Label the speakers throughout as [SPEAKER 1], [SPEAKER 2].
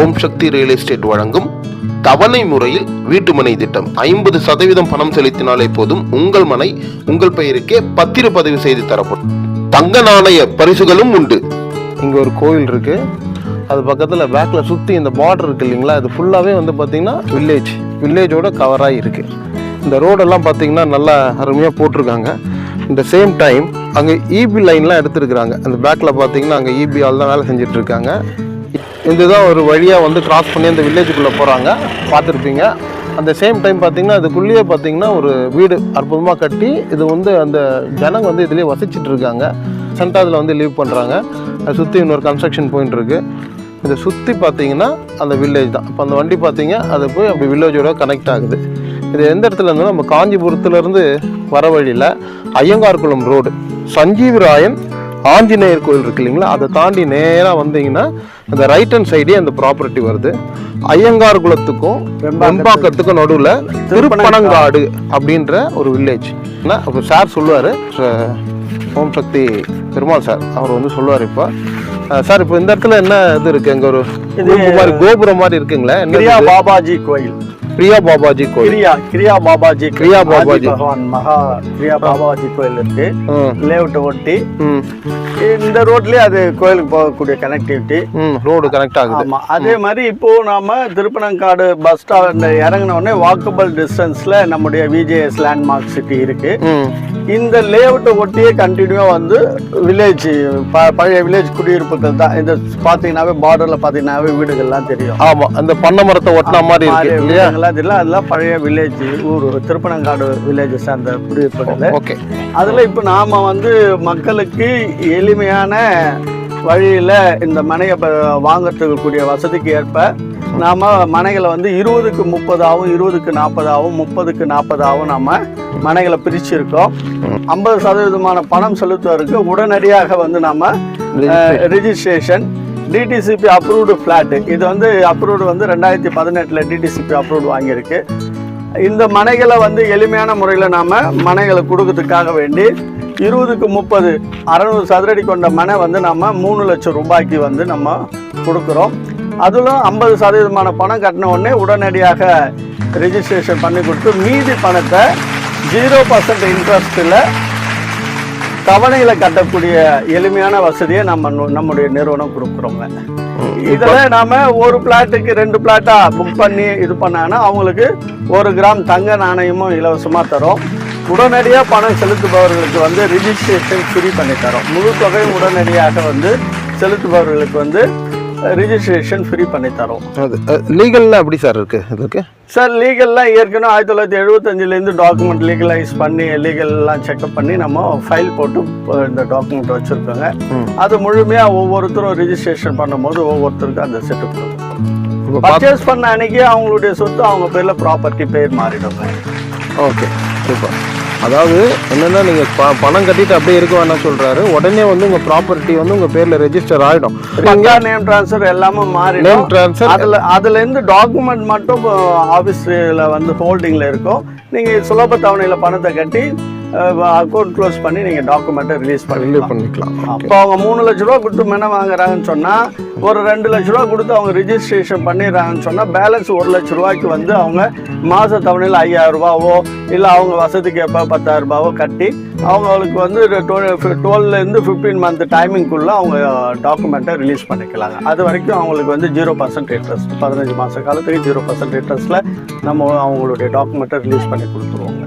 [SPEAKER 1] ஓம் சக்தி real estate வழங்கும் தவணை முறையில் வீட்டுமனை திட்டம். ஐம்பது சதவீதம் பணம் செலுத்தினாலே போதும் உங்கள் மனை உங்கள் பெயருக்கே பத்திர பதிவு செய்து தரப்படும். தங்க நாணய பரிசுகளும் உண்டு. இங்க ஒரு கோயில் இருக்கு. அது பக்கத்தில் பேக்கில் சுற்றி இந்த பார்டர் இருக்கு இல்லைங்களா? இது ஃபுல்லாகவே வந்து பார்த்திங்கன்னா வில்லேஜ் வில்லேஜோட கவராக இருக்கு. இந்த ரோடெல்லாம் பார்த்தீங்கன்னா நல்லா அருமையாக போட்டிருக்காங்க. இந்த சேம் டைம் அங்கே இபி லைன்லாம் எடுத்துருக்குறாங்க. அந்த பேக்கில் பார்த்தீங்கன்னா அங்கே இபி ஆள் தான் வேலை செஞ்சிட்ருக்காங்க இதுதான் ஒரு வழியாக வந்து கிராஸ் பண்ணி அந்த வில்லேஜுக்குள்ளே போகிறாங்க பார்த்துருப்பீங்க. அந்த சேம் டைம் பார்த்தீங்கன்னா அதுக்குள்ளேயே பார்த்தீங்கன்னா ஒரு வீடு அற்புதமாக கட்டி இது வந்து அந்த ஜனங்க வந்து இதுலேயே வசிச்சுட்டு இருக்காங்க. சென்டாதில் வந்து லீவ் பண்ணுறாங்க அதை சுற்றி இன்னொரு கன்ஸ்ட்ரக்ஷன் போயின்னு இருக்குது இதை சுற்றி பார்த்தீங்கன்னா அந்த வில்லேஜ் தான். இப்போ அந்த வண்டி பார்த்தீங்க அது போய் அப்படி வில்லேஜோட கனெக்ட் ஆகுது. இது எந்த இடத்துல இருந்தாலும் நம்ம காஞ்சிபுரத்துலேருந்து வர வழியில் ஐயங்கார்குளம் ரோடு சஞ்சீவிராயன் ஆஞ்சநேயர் கோயில் இருக்கு இல்லைங்களா? அதை தாண்டி நேராக வந்தீங்கன்னா அந்த ரைட் ஹேண்ட் சைடே அந்த ப்ராப்பர்ட்டி வருது. ஐயங்கார் குளத்துக்கும் வெம்பாக்கத்துக்கும் நடுவில் திருப்பனங்காடு அப்படின்ற ஒரு வில்லேஜ் அப்போ சார் சொல்லுவார் ஓம் சக்தி பெருமாள் சார். அவர் வந்து சொல்லுவார் இப்போ. சார் இப்போ இந்த இடத்துல என்ன இது இருக்கு? அங்கே ஒரு கோபுரம் மாதிரி இருக்குங்களே.
[SPEAKER 2] பாபாஜி கோயில்.
[SPEAKER 1] பிரியா பாபாஜி கோயில்.
[SPEAKER 2] கிரியா கிரியா பாபாஜி
[SPEAKER 1] கிரியா பாபாஜி.
[SPEAKER 2] பகவான் மகா கிரியா பாபாஜி கோயில் இருக்கு லேஅவுட் ஒட்டி இந்த ரோட்லயே அது கோயிலுக்கு போகக்கூடிய கனெக்டிவிட்டி
[SPEAKER 1] ரோடு கனெக்ட் ஆகுது.
[SPEAKER 2] ஆமா அதே மாதிரி இப்போ நாம திருப்பனங்காடு பஸ் ஸ்டாண்ட் இறங்கின உடனே வாக்கபிள் டிஸ்டன்ஸ்ல நம்முடைய விஜேஎஸ் லேண்ட்மார்க் சிட்டி இருக்கு. இந்த லேஅவுட்டை ஒட்டியே கண்டினியூவா வந்து வில்லேஜ் பழைய வில்லேஜ் குடியிருப்புகள் தான். இந்த பாத்தீங்கன்னாவே பார்டர்ல பாத்தீங்கன்னாவே வீடுகள்லாம் தெரியும்.
[SPEAKER 1] ஆமா அந்த பண்ணை மரத்தை ஒட்டின மாதிரி இருக்கு இல்லையா?
[SPEAKER 2] தெரியல. அதெல்லாம் பழைய வில்லேஜ் ஊர் திருப்பனங்காடு வில்லேஜ் சார்ந்த குடியிருப்புகள்.
[SPEAKER 1] ஓகே.
[SPEAKER 2] அதுல இப்போ நாம வந்து மக்களுக்கு எளிமையான வழியில இந்த மனையை ப- வாங்கறதுக்கு கூடிய வசதிக்கு ஏற்ப நாம மனைகளை வந்து இருபதுக்கு முப்பதாகவும் இருபதுக்கு நாற்பதாகவும் முப்பதுக்கு நாற்பதாகவும் நாம மனைகளை பிரிச்சிருக்கோம். ஐம்பது சதவீதமான பணம் செலுத்துவதற்கு உடனடியாக வந்து நாம ரிஜிஸ்ட்ரேஷன் டிடிசிபி அப்ரூவ்டு ஃப்ளாட் இது வந்து அப்ரூவ்டு வந்து ரெண்டாயிரத்தி பதினெட்டில் டிடிசிபி அப்ரூவ்டு வாங்கியிருக்கு. இந்த மனைகளை வந்து எளிமையான முறையில் நாம் மனைகளை கொடுக்கறதுக்காக வேண்டி இருபதுக்கு முப்பது அறநூறு சதுரடி கொண்ட மனை வந்து நம்ம மூணு லட்சம் ரூபாய்க்கு வந்து நம்ம கொடுக்குறோம். அதிலும் ஐம்பது சதவீதமான பணம் கட்டின உடனே உடனடியாக ரெஜிஸ்ட்ரேஷன் பண்ணி கொடுத்து மீதி பணத்தை ஜீரோ பர்சன்ட் இன்ட்ரெஸ்ட்டில் தவணையில கட்டக்கூடிய எளிமையான வசதியை நம்ம நம்முடைய நிறுவனம் கொடுக்குறோங்க. இதுல நாம ஒரு பிளாட்டுக்கு ரெண்டு பிளாட்டா புக் பண்ணி இது பண்ணாங்கன்னா அவங்களுக்கு ஒரு கிராம் தங்க நாணயமும் இலவசமா தரோம். உடனடியா பணம் செலுத்துபவர்களுக்கு வந்து ரிஜிஸ்ட்ரேஷன் ஃப்ரீ பண்ணி தரோம். முழு தொகையும் உடனடியாக வந்து செலுத்துபவர்களுக்கு வந்து ரிஜிஸ்ட்ரேஷன் ஃப்ரீ பண்ணி தரோம்.
[SPEAKER 1] அது லீகல்லாம் எப்படி சார் இருக்கு இதுக்கு?
[SPEAKER 2] சார் லீகல்லாம் ஏற்கனவே ஆயிரத்தி தொள்ளாயிரத்தி எழுபத்தஞ்சிலேருந்து டாக்குமெண்ட் லீகலைஸ் பண்ணி லீகல்லாம் செக்அப் பண்ணி நம்ம ஃபைல் போட்டு இந்த டாக்குமெண்ட் வச்சுருக்கோங்க. அது முழுமையாக ஒவ்வொருத்தரும் ரிஜிஸ்ட்ரேஷன் பண்ணும்போது ஒவ்வொருத்தருக்கும் அந்த செட்டு
[SPEAKER 1] இப்போ
[SPEAKER 2] பர்ச்சேஸ் பண்ண அன்னைக்கு அவங்களுடைய சொத்து அவங்க பேரில் ப்ராப்பர்ட்டி பேர் மாறிடுங்க
[SPEAKER 1] ஓகே சூப்பர். அதாவது என்னன்னா நீங்க ப- பணம் கட்டிட்டு அப்படியே இருக்க வேணாம் சொல்றாரு. உடனே வந்து உங்க ப்ராப்பர்ட்டி வந்து உங்க பேர்ல ரெஜிஸ்டர் ஆயிடும்.
[SPEAKER 2] பங்கா நேம் ட்ரான்ஸ்ஃபர் எல்லாமே
[SPEAKER 1] நேம்
[SPEAKER 2] மாறிடும்.
[SPEAKER 1] ட்ரான்ஸ்ஃபர்
[SPEAKER 2] அதுல அதுல இருந்து டாக்குமெண்ட் மட்டும் ஆஃபீஸில் வந்து ஹோல்டிங்ல இருக்கும். நீங்க சுலப தவணையில பணத்தை கட்டி அக்கௌண்ட் க்ளோஸ் பண்ணி நீங்க டாக்குமெண்ட்டை ரிலீஸ் பண்ணி
[SPEAKER 1] ரிலீவ் பண்ணிக்கலாம்.
[SPEAKER 2] அப்போ அவங்க மூணு லட்ச ரூபா கொடுத்து மென வாங்குறாங்கன்னு சொன்னா ஒரு ரெண்டு லட்ச ரூபா கொடுத்து அவங்க ரிஜிஸ்ட்ரேஷன் பண்ணிடுறாங்கன்னு சொன்னால் பேலன்ஸ் ஒரு லட்ச ரூபாய்க்கு வந்து அவங்க மாத தவணையில் ஐயாயிரம் ரூபாவோ இல்லை அவங்க வசதிக்கு எப்போ பத்தாயிரம் ரூபாவோ கட்டி அவங்களுக்கு வந்து டுவெல்லேருந்து ஃபிஃப்டீன் மந்த் டைமிங்குள்ளே அவங்க டாக்குமெண்ட்டை ரிலீஸ் பண்ணிக்கலாங்க. அது வரைக்கும் அவங்களுக்கு வந்து ஜீரோ பர்சன்ட் இன்ட்ரெஸ்ட் பதினஞ்சு மாத காலத்துக்கு ஜீரோ பர்சன்ட் இன்ட்ரெஸ்ட்டில் நம்ம அவங்களுடைய டாக்குமெண்ட்டை ரிலீஸ் பண்ணி கொடுத்துருவோங்க.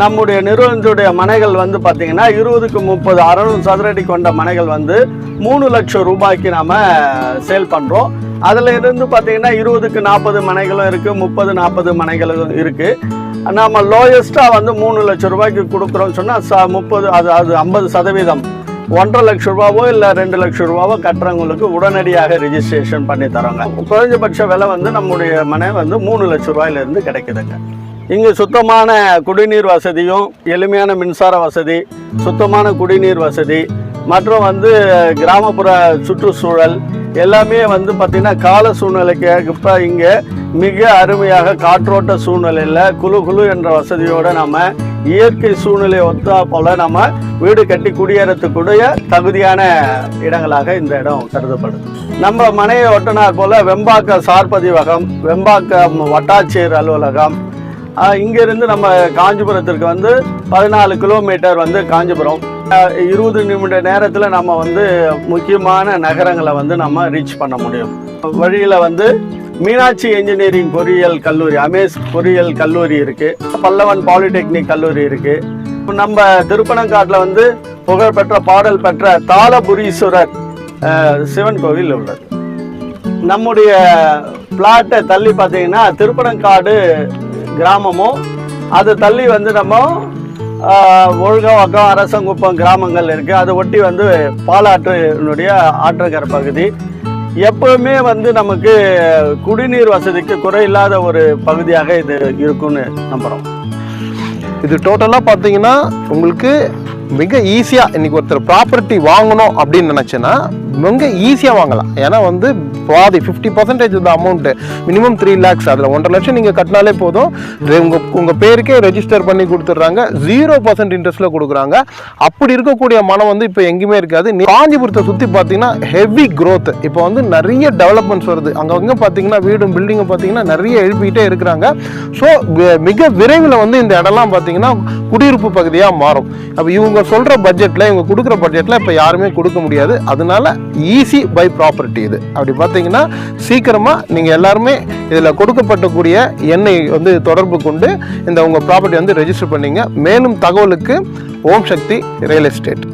[SPEAKER 2] நம்முடைய நிறுவனத்துடைய மனைகள் வந்து பார்த்திங்கன்னா இருபதுக்கு முப்பது அறுநூறு சதுரடி கொண்ட மனைகள் வந்து மூணு லட்சம் ரூபாய்க்கு நாம் சேல் பண்ணுறோம் அதில் இருந்து பார்த்தீங்கன்னா இருபதுக்கு நாற்பது மனைகளும் இருக்குது முப்பது நாற்பது மனைகளும் இருக்குது நாம் லோயஸ்ட்டாக வந்து மூணு லட்சம் ரூபாய்க்கு கொடுக்குறோம்னு சொன்னால் ச முப்பது அது அது ஐம்பது சதவீதம். ஒன்றரை லட்ச ரூபாவோ இல்லை ரெண்டு லட்சம் ரூபாவோ கட்டுறவங்களுக்கு உடனடியாக ரிஜிஸ்ட்ரேஷன் பண்ணி தரோங்க. குறைஞ்சபட்ச விலை வந்து நம்முடைய மனை வந்து மூணு லட்சம் ரூபாயிலிருந்து கிடைக்குதுங்க. இங்கு சுத்தமான குடிநீர் வசதியும் எளிமையான மின்சார வசதி சுத்தமான குடிநீர் வசதி மற்றும் வந்து கிராமப்புற சுற்றுச்சூழல் எல்லாமே வந்து பார்த்திங்கன்னா கால சூழ்நிலைக்கு இப்போ இங்கே மிக அருமையாக காற்றோட்ட சூழ்நிலையில் குழு குழு என்ற வசதியோடு நம்ம இயற்கை சூழ்நிலை ஒத்தா போல் நம்ம வீடு கட்டி குடியேறத்துக்குடைய தகுதியான இடங்களாக இந்த இடம் கருதப்படுது. நம்ம மனையை ஒட்டினார் போல் வெம்பாக்கம் சார்பதிவகம் வெம்பாக்கம் வட்டாட்சியர் அலுவலகம் இங்கிருந்து நம்ம காஞ்சிபுரத்திற்கு வந்து பதினாலு கிலோமீட்டர் வந்து காஞ்சிபுரம். இருபது நிமிட நேரத்தில் நம்ம வந்து முக்கியமான நகரங்களை வந்து நம்ம ரீச் பண்ண முடியும். வழியில் வந்து மீனாட்சி இன்ஜினியரிங் பொறியியல் கல்லூரி அமேஸ் பொறியியல் கல்லூரி இருக்குது பல்லவன் பாலிடெக்னிக் கல்லூரி இருக்குது நம்ம திருப்பனங்காட்டில் வந்து புகழ்பெற்ற பாடல் பெற்ற தாளபுரீஸ்வரர் சிவன் கோவில் உள்ளது. நம்முடைய பிளாட்டை தள்ளி பார்த்தீங்கன்னா திருப்பனங்காடு கிராமமும் அதை தள்ளி வந்து நம்ம ஒழுகவாக்கம் அரசங்குப்பம் கிராமங்கள் இருக்குது அதை ஒட்டி வந்து பாலாற்றினுடைய ஆற்றங்கரை பகுதி. எப்பவுமே வந்து நமக்கு குடிநீர் வசதிக்கு குறையில்லாத ஒரு பகுதியாக இது இருக்கும்னு நம்புகிறோம்
[SPEAKER 1] இது டோட்டலாக பார்த்தீங்கன்னா உங்களுக்கு மிக ஈஸியாக இன்றைக்கி ஒருத்தர் ப்ராப்பர்ட்டி வாங்கணும் அப்படின்னு நினச்சேன்னா மிக ஈஸியாக வாங்கலாம். ஏன்னா வந்து பாதி ஃபிஃப்டி பர்சன்டேஜ் இந்த அமௌண்ட்டு மினிமம் த்ரீ லேக்ஸ் அதில் ஒன்றரை லட்சம் நீங்கள் கட்டினாலே போதும். உங்கள் உங்கள் பேருக்கே ரெஜிஸ்டர் பண்ணி கொடுத்துட்றாங்க. ஜீரோ பர்சன்ட் இன்ட்ரெஸ்ட்டில் கொடுக்குறாங்க. அப்படி இருக்கக்கூடிய மனம் வந்து இப்போ எங்கேயுமே இருக்காது. காஞ்சிபுரத்தை சுற்றி பார்த்தீங்கன்னா ஹெவி க்ரோத் இப்போ வந்து நிறைய டெவலப்மெண்ட்ஸ் வருது. அங்கங்கே பார்த்தீங்கன்னா வீடும் பில்டிங்கும் பார்த்தீங்கன்னா நிறைய எழுப்பிக்கிட்டே இருக்கிறாங்க. ஸோ மிக விரைவில் வந்து இந்த இடம்லாம் பார்த்தீங்கன்னா குடியிருப்பு பகுதியாக மாறும். அப்போ இவங்க சொல்கிற பட்ஜெட்டில் இவங்க கொடுக்குற பட்ஜெட்டில் இப்போ யாருமே கொடுக்க முடியாது. அதனால ஈஸி பை ப்ராப்பர்ட்டி இது. அப்படி பார்த்து பார்த்தீங்கன்னா சீக்கிரமாக நீங்கள் எல்லாருமே இதில் கொடுக்கப்பட்டக்கூடிய எண்ணை வந்து தொடர்பு கொண்டு இந்த உங்கள் ப்ராப்பர்ட்டி வந்து ரெஜிஸ்டர் பண்ணீங்க. மேலும் தகவலுக்கு ஓம் சக்தி ரியல் எஸ்டேட்